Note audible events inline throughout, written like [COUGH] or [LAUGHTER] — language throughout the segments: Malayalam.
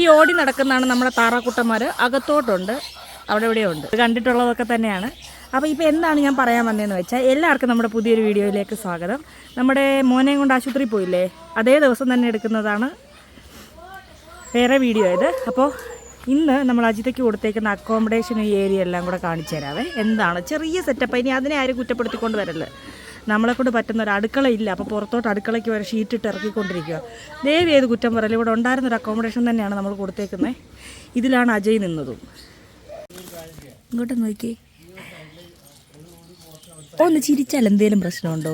ഈ ഓടി നടക്കുന്നതാണ് നമ്മുടെ താറാക്കുട്ടന്മാർ അകത്തോട്ടുണ്ട്. അവിടെ ഇവിടെ ഉണ്ട് കണ്ടിട്ടുള്ളതൊക്കെ തന്നെയാണ്. അപ്പോൾ ഇപ്പോൾ എന്താണ് ഞാൻ പറയാൻ വന്നതെന്ന് വെച്ചാൽ എല്ലാവർക്കും നമ്മുടെ പുതിയൊരു വീഡിയോയിലേക്ക് സ്വാഗതം. നമ്മുടെ മോനെയും കൊണ്ട് ആശുപത്രിയിൽ പോയില്ലേ? അതേ ദിവസം തന്നെ എടുക്കുന്നതാണ് വേറെ വീഡിയോ ഇത്. അപ്പോൾ ഇന്ന് നമ്മൾ അജിതയ്ക്ക് കൊടുത്തേക്കുന്ന അക്കോമഡേഷൻ ഈ ഏരിയ എല്ലാം കൂടെ കാണിച്ചു തരാവേ. എന്താണ്? ചെറിയ സെറ്റപ്പ് ഇനി അതിനെ ആരും കുറ്റപ്പെടുത്തിക്കൊണ്ട് വരല്ലേ? നമ്മളെ കൊണ്ട് പറ്റുന്ന ഒരു അടുക്കള ഇല്ല. അപ്പോൾ പുറത്തോട്ട് അടുക്കളയ്ക്ക് വരെ ഷീറ്റ് ഇട്ട് ഇറക്കിക്കൊണ്ടിരിക്കുക ദേവി ഏത് കുറ്റം പറയല്ല? ഇവിടെ ഉണ്ടായിരുന്ന ഒരു അക്കോമഡേഷൻ തന്നെയാണ് നമ്മൾ കൊടുത്തേക്കുന്നത് ഇതിലാണ് അജയ് നിന്നതും. ഇങ്ങോട്ട് നോക്കി. ഒന്ന് ചിരിച്ചാൽ എന്തേലും പ്രശ്നമുണ്ടോ?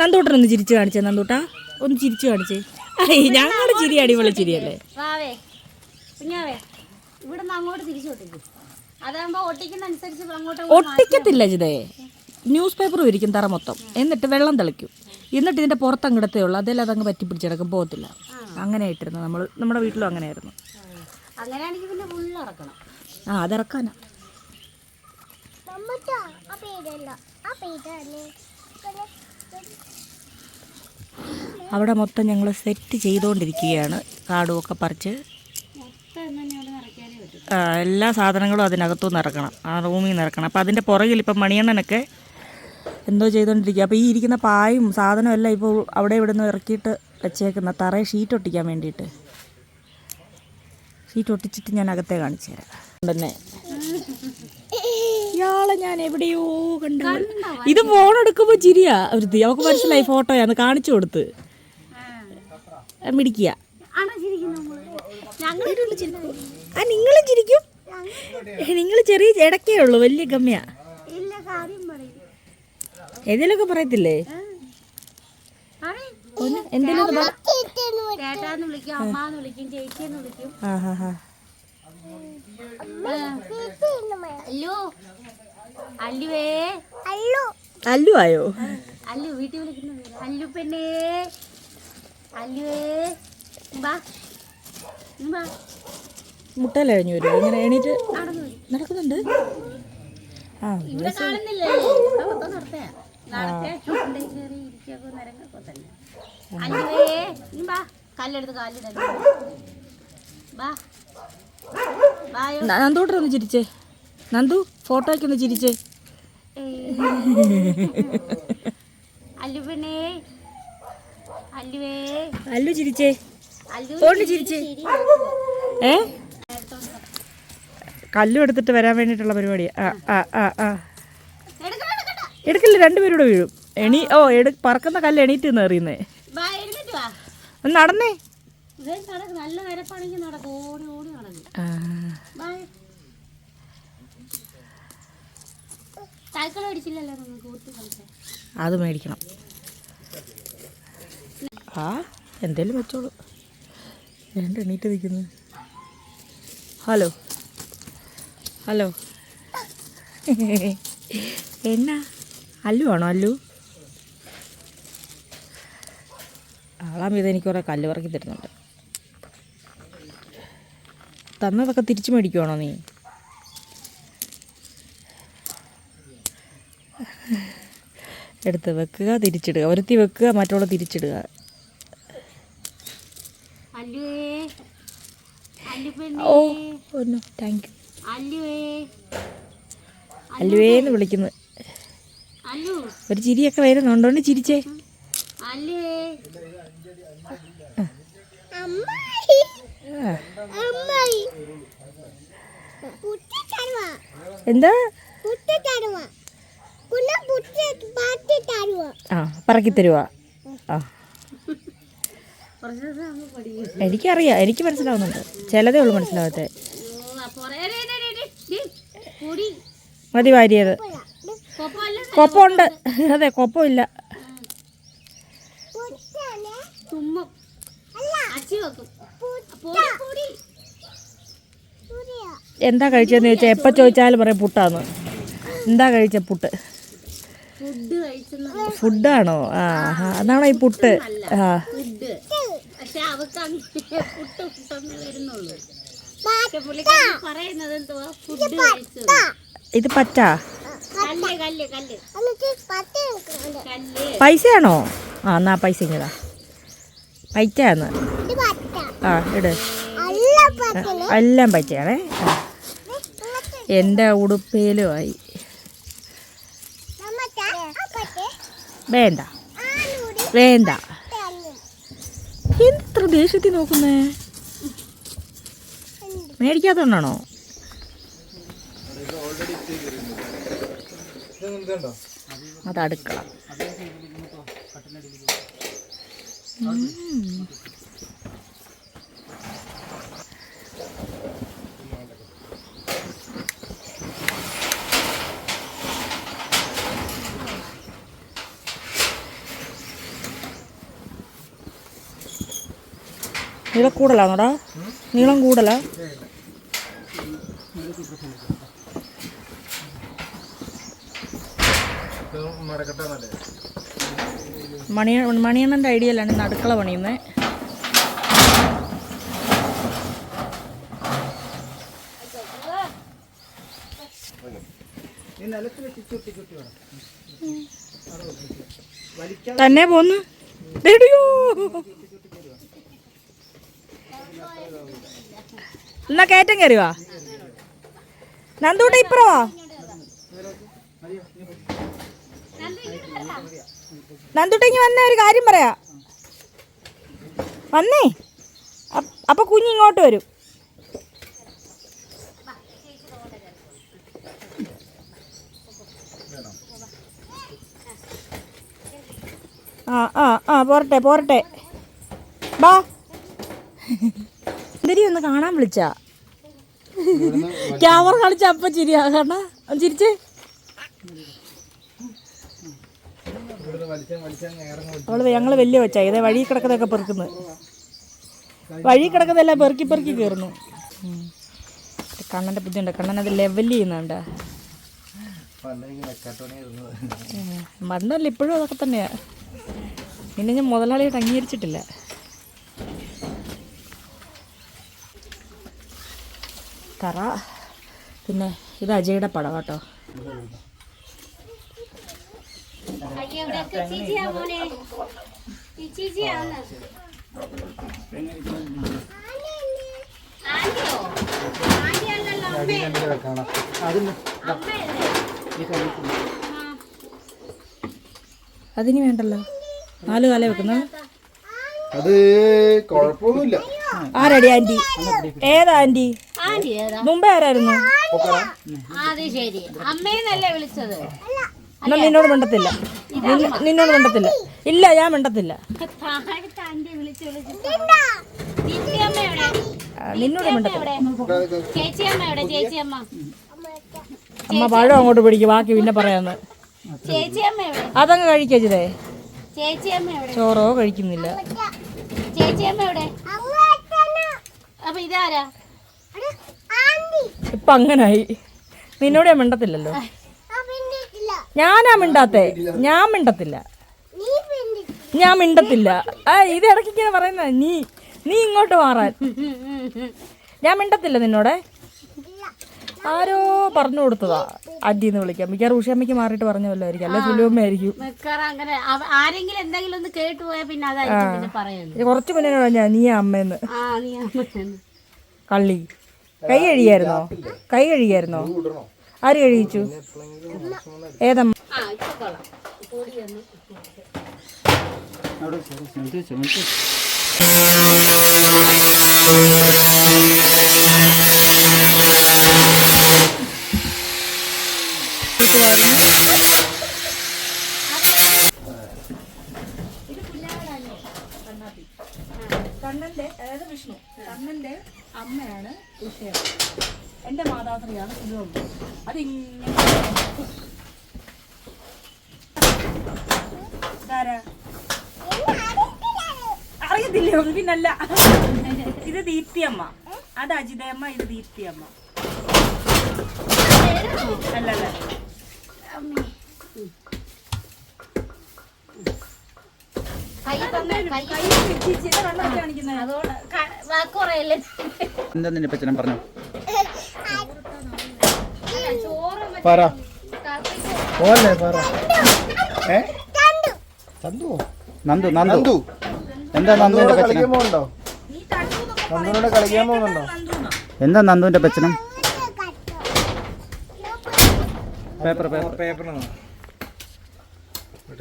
നന്ദൂട്ടനൊന്ന് ചിരിച്ചു കാണിച്ചേ നന്ദൂട്ടാ. ഒന്ന് ചിരിച്ചു കാണിച്ചേ. ഞങ്ങളുടെ ചിരി അടിപൊളി ചിരിയല്ലേ? ഒട്ടിക്കത്തില്ല ജിതേ ന്യൂസ് പേപ്പർ വിരിക്കും തറ മൊത്തം. എന്നിട്ട് വെള്ളം തെളിക്കും. എന്നിട്ട് ഇതിന്റെ പുറത്തങ്ങിടത്തേ ഉള്ളൂ. അതെല്ലാം അതങ്ങ് പറ്റി പിടിച്ചെടുക്കും പോകത്തില്ല. അങ്ങനെ ആയിട്ടിരുന്നു നമ്മൾ നമ്മുടെ വീട്ടിലും അങ്ങനെയായിരുന്നു. അങ്ങനെയാണെങ്കിൽ പിന്നെ ആ അതിറക്കാനാ. അവിടെ മൊത്തം ഞങ്ങൾ സെറ്റ് ചെയ്തുകൊണ്ടിരിക്കുകയാണ് കാടും ഒക്കെ പറിച്ച് എല്ലാ സാധനങ്ങളും അതിനകത്തുനിന്ന് ഇറക്കണം. ആ റൂമിൽ നിന്ന് ഇറക്കണം. അപ്പോൾ അതിന്റെ പുറകിൽ ഇപ്പം മണിയണ്ണനൊക്കെ എന്തോ ചെയ്തുകൊണ്ടിരിക്കുക അപ്പോൾ ഈ ഇരിക്കുന്ന പായും സാധനവും എല്ലാം ഇപ്പോൾ അവിടെ ഇവിടെ നിന്ന് ഇറക്കിയിട്ട് വെച്ചേക്കുന്ന തറയെ ഷീറ്റ് ഒട്ടിക്കാൻ വേണ്ടിയിട്ട്. ഷീറ്റ് ഒട്ടിച്ചിട്ട് ഞാൻ അകത്തെ കാണിച്ചു തരാം. തന്നെ ഇയാളെ ഞാൻ എവിടെയോ കണ്ടു. ഇത് ഫോൺ എടുക്കുമ്പോൾ ചിരിയാ. ഒരു അവൾക്ക് മനസ്സിലായി ഫോട്ടോയാണ് കാണിച്ചു കൊടുത്ത്. മിടിക്കുക ആ നിങ്ങളും ചിരിക്കും? നിങ്ങൾ ചെറിയ ഇടക്കേ ഉള്ളൂ. വലിയ ഗമ്യ. ഏതെങ്കിലുമൊക്കെ പറയത്തില്ലേ? പറയ്. വരും എന്തേലും അല്ലോ. ആയോ? അല്ലു വീട്ടിൽ അല്ലു പെണ്ണേ. അല്ലുവേ. ബാ ഇങ്ങ് ബാ മുട്ടയിൽ കഴിഞ്ഞു വരുമോ ഇങ്ങനെ എണീറ്റ് വരും നടക്കുന്നുണ്ട്? ആ കയറി ഇരിക്കൊക്കെ നിരങ്ങൊക്കെ തന്നെ. അല്ലുവേ നീ വാ. കല്ലെടുത്ത് വാ. ഒന്ന് ചിരിച്ചേ. നന്ദു ഫോട്ടോയ്ക്ക് ഒന്ന് ചിരിച്ചേ. അല്ലു അല്ലുവേ. അല്ലു ചിരിച്ചേ. അല്ലു ഫോണിൽ ചിരിച്ചേ. ഏ? കല്ലും എടുത്തിട്ട് വരാൻ വേണ്ടിയിട്ടുള്ള പരിപാടിയാ ആ ആ ആ ആ. എടുക്കില്ല? രണ്ടുപേരും കൂടെ വീഴും. എണി ഓ എടു പറക്കുന്ന കല്ല് എണീറ്റ് നിന്ന് എറിയുന്നേ. ഒന്ന് നടന്നേ. നല്ല നടക്കും. ഓടി ഓടി നടക്കും. അത് മേടിക്കണം. ആ എന്തേലും വെച്ചോളൂ. രണ്ട് എണീറ്റ് നിൽക്കുന്നു. ഹലോ. ഹലോ. എന്നാ? അല്ലു ആണോ അല്ലു ആളാമിത് എനിക്ക് കുറേ കല്ല് പറക്കി തരുന്നുണ്ട്. തന്നതൊക്കെ തിരിച്ചു മേടിക്കുവാണോ നീ? എടുത്ത് വെക്കുക തിരിച്ചിടുക. ഒരുത്തി വെക്കുക മറ്റുള്ള തിരിച്ചിടുക. ഓ ഒന്നു. Thank you അല്ലുവേ. അല്ലുവേന്ന് വിളിക്കുന്നു. അല്ലു ഒരു ചിരിയൊക്കെ വരുന്നുണ്ടോണ്ട് ചിരിച്ചേ. എന്താ? ആ പറക്കി തരുവാ ആ കുറച്ച് ദിവസം നമ്മൾ പഠിക്കും. എനിക്കറിയാം. എനിക്ക് മനസ്സിലാവുന്നുണ്ട്. ചിലതേ ഉള്ളു മനസ്സിലാവത്തെ. പൊടി മതി വാരിയത്. കൊപ്പമുണ്ട് അതെ കൊപ്പമില്ല. പൊടി എന്താ കഴിച്ചതെന്ന് ചോദിച്ചാൽ എപ്പ ചോദിച്ചാലും പറയും പുട്ടാന്ന്. എന്താ കഴിച്ച പുട്ട്? ഫുഡാണോ? ആ അതാണോ ഈ പുട്ട്? ആ. ഫുഡ്. പക്ഷെ അവക്ക് [LAUGHS] പുട്ട് പുട്ടെന്ന് വരുന്നുള്ളൂ. പക്ഷെ പുള്ളിക്കാരി പറയുന്നത് എന്തുവാ? ഫുഡ് കഴിച്ചു ഇത് പറ്റാ കല്ല് കല്ല് കല്ല്. കല്ല്. പൈസയാണോ? ആ എന്നാ പൈസ ഇങ്ങതാ പൈറ്റയാന്ന് ആ ഇട്. അല്ല എല്ലാം പറ്റിയാണേ എന്റെ ഉടുപ്പേലുമായി വേണ്ട. വേണ്ട. എന്ത്ര ദേഷ്യത്തിൽ നോക്കുന്നേ? മേടിക്കാത്തോണ്ടാണോ അത് അടുക്കള. നീളം കൂടലാണോടാ നീളം കൂടുതലാ? മണി മണിയണ്ണന്റെ ഐഡിയയിലാണ് ഇന്ന് അടുക്കള പണിയുന്നത് തന്നെ പോന്ന്. എന്നാ കയറ്റം കയറിവാ നന്ദൂട്ട ഇപ്പറവാ? നന്ദുട്ടേക്ക് വന്ന ഒരു കാര്യം പറയാ. വന്നേ. അപ്പോൾ അപ്പൊ കുഞ്ഞ് ഇങ്ങോട്ട് വരും. ആ ആ ആ പോരട്ടെ പോരട്ടെ. ബാ. എന്തിരി ഒന്ന് കാണാൻ വിളിച്ചാ. ക്യാമറ കളിച്ച അപ്പൊ ചിരിയാ കാരണം ചിരിച്ചേ. അവൾ ഞങ്ങൾ വലിയ വെച്ചാ ഇതേ വഴി കിടക്കതൊക്കെ പെറുക്കുന്നത് വഴി കിടക്കുന്നതെല്ലാം പെറുക്കി പെറുക്കി കയറുന്നു. കണ്ണന്റെ ബുദ്ധിയുണ്ട്? കണ്ണൻ അത് ലെവൽ ചെയ്യുന്നുണ്ട്? മണ്ണല്ല ഇപ്പോഴും അതൊക്കെ തന്നെയാ. പിന്നെ ഞാൻ മുതലാളിയായിട്ട് അംഗീകരിച്ചിട്ടില്ല. തറ. പിന്നെ ഇത് അജയുടെ പടം കേട്ടോ അതിന് വേണ്ടല്ലോ. നാല് കാലം വെക്കുന്ന. അത് കുഴപ്പമൊന്നുമില്ല. ആരടി ആന്റി? ഏതാ ആന്റി? മുമ്പേ ആരായിരുന്നു? അത് ശരി. അമ്മേന്നല്ലേ വിളിച്ചത്? എന്നാ നിന്നോട് മിണ്ടത്തില്ല. നിന്നോട് മിണ്ടത്തില്ല. ഇല്ല ഞാൻ മിണ്ടത്തില്ല. നിന്നോട് മിണ്ടത്തില്ല. അമ്മ? പഴം അങ്ങോട്ട് പിടിക്കും ബാക്കി പിന്നെ പറയാന്ന്. അതങ്ങ് കഴിക്കേ ചോറോ കഴിക്കുന്നില്ല. ഇപ്പൊ അങ്ങനായി. നിന്നോട് ഞാൻ മിണ്ടത്തില്ലല്ലോ. ഞാനാ മിണ്ടാത്തേ. ഞാൻ മിണ്ടത്തില്ല. ഞാൻ മിണ്ടത്തില്ല. ആ ഇത് ഇടയ്ക്ക് ഇങ്ങനെ പറയുന്ന നീ നീ ഇങ്ങോട്ട് മാറാൻ. ഞാൻ മിണ്ടത്തില്ല നിന്നോടെ. ആരോ പറഞ്ഞു കൊടുത്തതാ. അടി എന്ന് വിളിക്കാം മിക്ക ഉഷമ്മയ്ക്ക് മാറിയിട്ട് പറഞ്ഞ വല്ലതായിരിക്കും അല്ലെ സുലുവമ്മയായിരിക്കും അങ്ങനെ ആരെങ്കിലും എന്തെങ്കിലും ഒന്ന് കേട്ടു പോയാൽ പിന്നെ അതായിരിക്കും കുറച്ച് മുന്നേ പറഞ്ഞാ നീ അമ്മയെന്ന്. കള്ളി. കൈ കഴുകിയായിരുന്നോ? കൈ കഴുകിയായിരുന്നോ? ആര് കഴിച്ചു? ഏതമ്മ കണ്ണന്റെ അതായത് വിഷ്ണു? കണ്ണന്റെ അമ്മയാണ് ഉഷയം എന്റെ ഇത് വന്നത് അതിങ്ങനെ ഇതാരാ? അറിയത്തില്ലയോ പിന്നല്ല. ഇത് ദീപ്തിയമ്മ. അത് അജിതയമ്മ ഇത് ദീപ്തിയമ്മ. അല്ലല്ല. എന്താ നിന്നെ പച്ചനം പറഞ്ഞു ചോറ് പറ. പോവല്ലേ പറ. ഏ? ചന്തുവോ നന്ദു? നന്ദു നന്ദു. എന്താ നന്ദുവിന്റെ പച്ചനം കളിക്കാൻ പോകുന്നുണ്ടോ നന്ദുവിടെ കളിക്കാൻ പോകുന്നുണ്ടോ? എന്താ നന്ദുവിന്റെ പ്രശ്നം? Paper paper paper.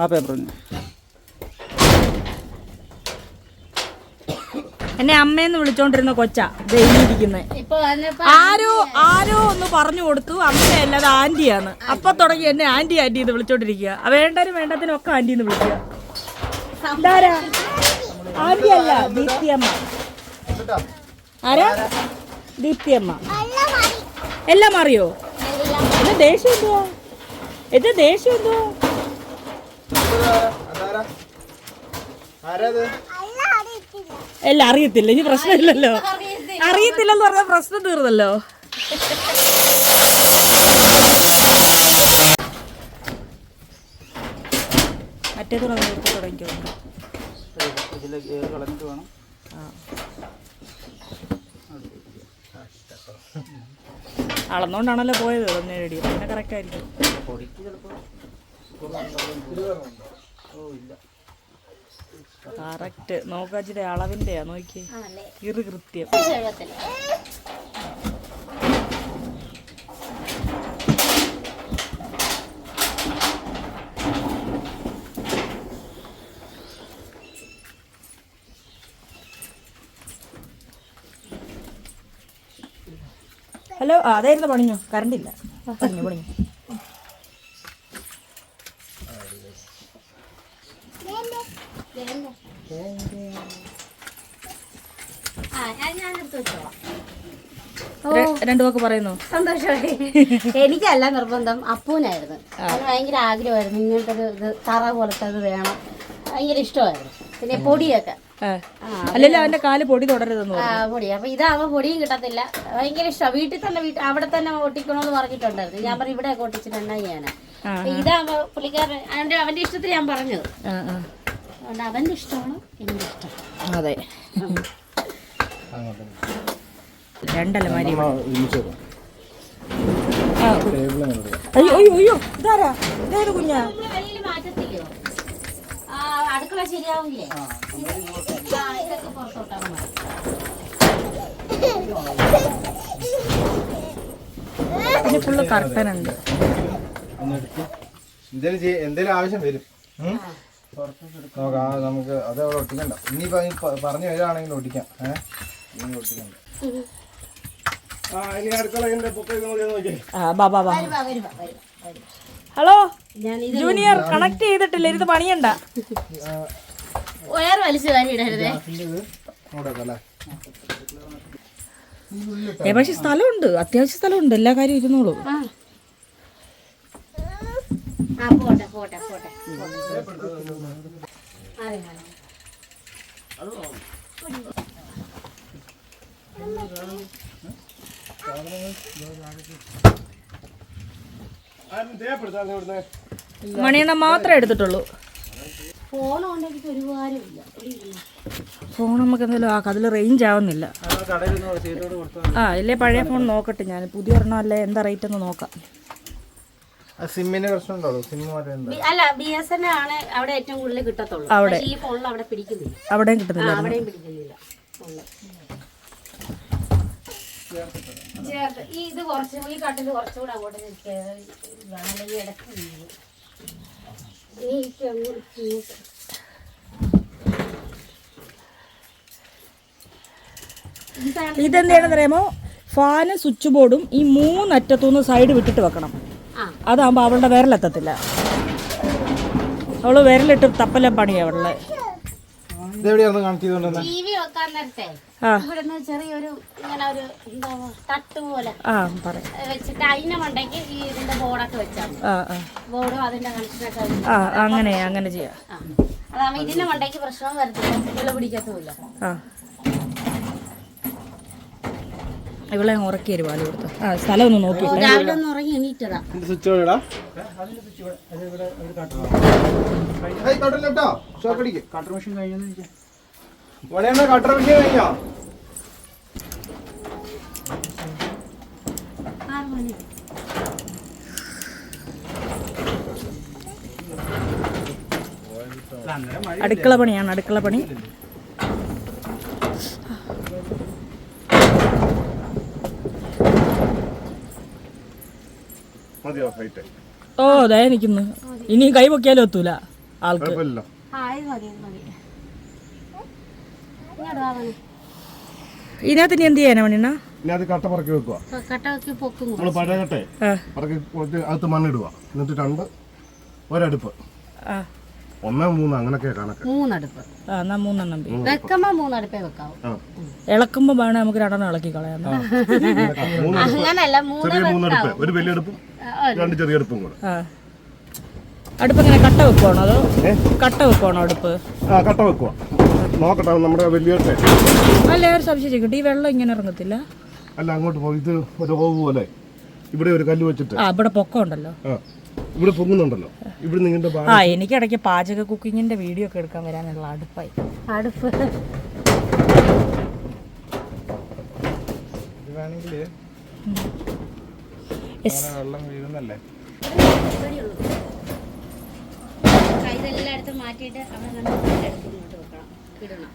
ആ പേപ്പർ എന്നെ അമ്മയെന്ന് വിളിച്ചോണ്ടിരുന്ന കൊച്ചാ ദൈവം ഇപ്പൊ വന്നപ്പോ ആരോ ആരോ ഒന്ന് പറഞ്ഞു കൊടുത്തു. അമ്മയല്ല അത് ആന്റിയാണ്. അപ്പൊ തുടങ്ങി എന്നെ ആന്റി ആന്റി എന്ന് വിളിച്ചോണ്ടിരിക്കുക ആ വേണ്ടരും വേണ്ടതിനും ഒക്കെ ആന്റി എന്ന് വിളിക്കുക ആന്റി അല്ല ദീപ്തി അമ്മ ആരാ? ദീപ്തിയമ്മ. എല്ലാം അറിയോ ഇത് ദേഷ്യം എന്തുവാ? ഇത് ദേഷ്യം എന്തുവാ? ആരാത് എല്ലാം അറിയത്തില്ല. ഇനി പ്രശ്നമില്ലല്ലോ. അറിയത്തില്ലെന്ന് പറഞ്ഞാൽ പ്രശ്നം തീർന്നല്ലോ. മറ്റേത് നേരത്തെ തുടങ്ങിക്കോളൂ ഇതിൽ കളഞ്ഞിട്ട് വേണം. അളന്നോണ്ടാണല്ലോ പോയത്. ഒന്നേടി പിന്നെ കറക്റ്റ് ആയിരിക്കും. ഓ ഇല്ല. കറക്റ്റ്. നോക്കാച്ചിന്റെ അളവിന്റെയാ നോക്കി ഇറു കൃത്യം. ഹലോ അതായിരുന്നു പണിഞ്ഞു. കറണ്ടില്ല. പണിഞ്ഞു പണിഞ്ഞു ആ ഞാൻ ഞാൻ എടുത്ത് വെച്ചോളാം ര- രണ്ടു വാക്ക് പറയുന്നു? സന്തോഷമായി. [LAUGHS] എനിക്കല്ല നിർബന്ധം അപ്പൂനായിരുന്നു. അത് ഭയങ്കര ആഗ്രഹമായിരുന്നു. ഇങ്ങനത്തെ ഇത് തറ പോലത്തെ അത് വേണം. ഭയങ്കര ഇഷ്ടമായിരുന്നു. പിന്നെ പൊടിയൊക്കെ. അല്ലല്ലോ അവന്റെ കാൽ പൊടി തുടരുതെന്ന് പൊടി. അപ്പൊ ഇതാവുമ്പോ പൊടിയും കിട്ടത്തില്ല. ഭയങ്കര ഇഷ്ടമാണ്. വീട്ടിൽ തന്നെ വീട്ടിൽ അവിടെ തന്നെ ഒട്ടിക്കണോന്ന് പറഞ്ഞിട്ടുണ്ടായിരുന്നു. ഞാൻ പറഞ്ഞു ഇവിടെ ഒക്കെ ഒട്ടിച്ചിട്ടുണ്ടായി ഞാൻ ആ, ഇതാവുമ്പോ പുള്ളിക്കാരൻ അവന്റെ അവന്റെ ഇഷ്ടത്തിൽ ഞാൻ പറഞ്ഞത്. അതുകൊണ്ട് അവന്റെ ഇഷ്ടമാണ് എന്റെ ഇഷ്ടം. അതെ. രണ്ടല്ല മാരി അയ്യോ അയ്യോ അയ്യോ ഇതാരാ? ഇതായത് കുഞ്ഞാ? അടുക്കള ശരിയാവില്ലേ ആ, ഇതൊക്കെ പുറത്തോട്ടാ മതി പിന്നെ ഫുള്ള് കർട്ടനുണ്ട് എന്തേലും ചെയ്യ- എന്തേലും ആവശ്യം വരും? നോക്കാം ആ, നമുക്ക് അത് അവിടെ ഒട്ടിക്കണ്ട. ഇനിയിപ്പോ അതിന് പറഞ്ഞു വരികയാണെങ്കിൽ ഒട്ടിക്കാം ഏഹ് ഇനി ഒട്ടിക്കണ്ട. ഹലോ? ജൂനിയർ കണക്ട് ചെയ്തിട്ടില്ല ഇരുന്ന് പണിയണ്ട. വലിച്ചു ഏ പക്ഷെ സ്ഥലമുണ്ട് അത്യാവശ്യ സ്ഥലമുണ്ട്. എല്ലാ കാര്യവും ഇരുന്നോളൂ. ആ പോട്ടെ പോട്ടെ പോട്ടെ. മണിയെണ്ണ മാത്രമേ എടുത്തിട്ടുള്ളൂ. ഫോൺ എനിക്ക് ഒരു കാര്യമില്ല ഫോൺ നമുക്ക് എന്തെങ്കിലും ആക്കാം. അതിൽ റേഞ്ച് ആവുന്നില്ല. ആ ഇല്ലേ? പഴയ ഫോൺ നോക്കട്ടെ ഞാൻ. പുതിയ ഒരെണ്ണം അല്ലേ? എന്താ റേറ്റ് ഒന്ന് നോക്കാം. ആ സിമ്മിന് പ്രശ്നം ഉണ്ടോ? സിം മാറ്റേണ്ട അല്ല ബി എസ് എൻ ആണ് അവിടെ ഏറ്റവും കൂടുതൽ കിട്ടത്തുള്ളൂ. അവിടെ. ഈ ഫോണിൽ അവിടെ പിടിക്കുന്നില്ല. അവിടെയും കിട്ടുന്നില്ല അവിടെയും പിടിക്കുന്നില്ല. ചേർത്ത്. ഈ ഇത് കുറച്ചും ഈ കട്ടിൽ കുറച്ചുകൂടെ അങ്ങോട്ട് അല്ലെങ്കിൽ ഇടയ്ക്ക്. എനിക്ക് അങ്ങോട്ട് ഇങ്ങോട്ട്. ഇതാണ് ഇതെന്താണെന്ന് അറിയാമോ ഫാനും സ്വിച്ച് ബോർഡും ഈ മൂന്നറ്റത്തുനിന്ന് സൈഡ് വിട്ടിട്ട് വെക്കണം. അതാകുമ്പോൾ അവളുടെ വിരലെത്തത്തില്ല. അവൾ വിരലിട്ട് തപ്പല പണിയാ അവളെ ചെറിയൊരു ഇങ്ങനെ ഒരു എന്താ തട്ട് പോലെ വെച്ചിട്ട് അതിന്റെ മണ്ടയ്ക്ക് ഈ ഇതിന്റെ ബോർഡൊക്കെ വെച്ചാൽ ബോർഡും അതിന്റെ കണക്ഷനൊക്കെ അങ്ങനെ അങ്ങനെ ചെയ്യാം. അതാവുമ്പോ ഇതിന്റെ മണ്ടയ്ക്ക് പ്രശ്നം വരത്തില്ല. പിടിക്കത്തുമില്ല ആ ഇവളെ ഉറക്കി തരും പാൽ കൊടുത്ത്. ആ സ്ഥലം ഒന്ന് നോക്കി. ഓ, രാവിലെ ഒന്ന് ഉറങ്ങി എണീറ്റതാ. സ്വിച്ച് കട്ടർ മെഷീൻ ഇവിടെ കഴിഞ്ഞോ? അടുക്കള പണിയാണ് അടുക്കള പണി. ഓ ദയ നിക്കുന്നു. ഇനി കൈ പൊക്കിയാലും എത്തൂല ആൾക്ക്. ഇതിനകത്ത് ഇനി എന്ത് ചെയ്യാനാ മണിണ്ണ? ഇളക്കുമ്പോ അത് കട്ട പറക്കി വെക്കുക. കട്ട വെച്ച് പൊക്കും നമ്മൾ പഴയ കട്ടേ. ആ. പറക്കി കുറച്ച് അകത്ത് മണ്ണിടുക. എന്നിട്ട് രണ്ട് ഒരടുപ്പ്. ആ. മൂന്ന് അങ്ങനൊക്കെ കണക്ക്. മൂന്നടുപ്പ്. ആ എന്നാ മൂന്നെണ്ണം ബി വെക്കുമ്പോ മൂന്നടുപ്പേ വെക്കാവൂ. ആ. ഇളക്കുമ്പോൾ വേണേ നമുക്ക് രണ്ടെണ്ണം ഇളക്കി കളയാം. [LAUGHS] അങ്ങനല്ല മൂന്നടുപ്പ്. ഒരു വലിയ അടുപ്പും രണ്ട് ചെറിയ അടുപ്പും കൂടെ. ആ. അടുപ്പ് ഇങ്ങനെ കട്ട വെക്കുവാണോ അതോ കട്ട വെക്കുവാണോ അടുപ്പ്? ആ കട്ട വെക്കുക നോക്കട്ടെ നമ്മുടെ വലിയ അല്ല ഒരു സംശയിച്ചിട്ട് ഈ വെള്ളം ഇങ്ങനെ ഇറങ്ങത്തില്ല? അല്ല അങ്ങോട്ട് പോകും ഇത് ഒരു ഓവ് പോലെ. ഇവിടെ ഒരു കല്ല് വെച്ചിട്ട്. ആ ഇവിടെ പൊക്കം ഉണ്ടല്ലോ ഇവിടെ പൊങ്ങുന്നുണ്ടല്ലോ. ഇവിടെ നിങ്ങളുടെ ആ എനിക്കിടയ്ക്ക് പാചക കുക്കിങ്ങിന്റെ വീഡിയോ ഒക്കെ എടുക്കാൻ വരാനുള്ള അടുപ്പായി. അടുപ്പ്. വേണമെങ്കിൽ വെള്ളം വീഴുന്നല്ലേ? ഇതെല്ലാം എടുത്ത് മാറ്റിയിട്ട് അവിടെ നമ്മൾ എടുത്ത് ഇങ്ങോട്ട് വെക്കണം. ഇടണം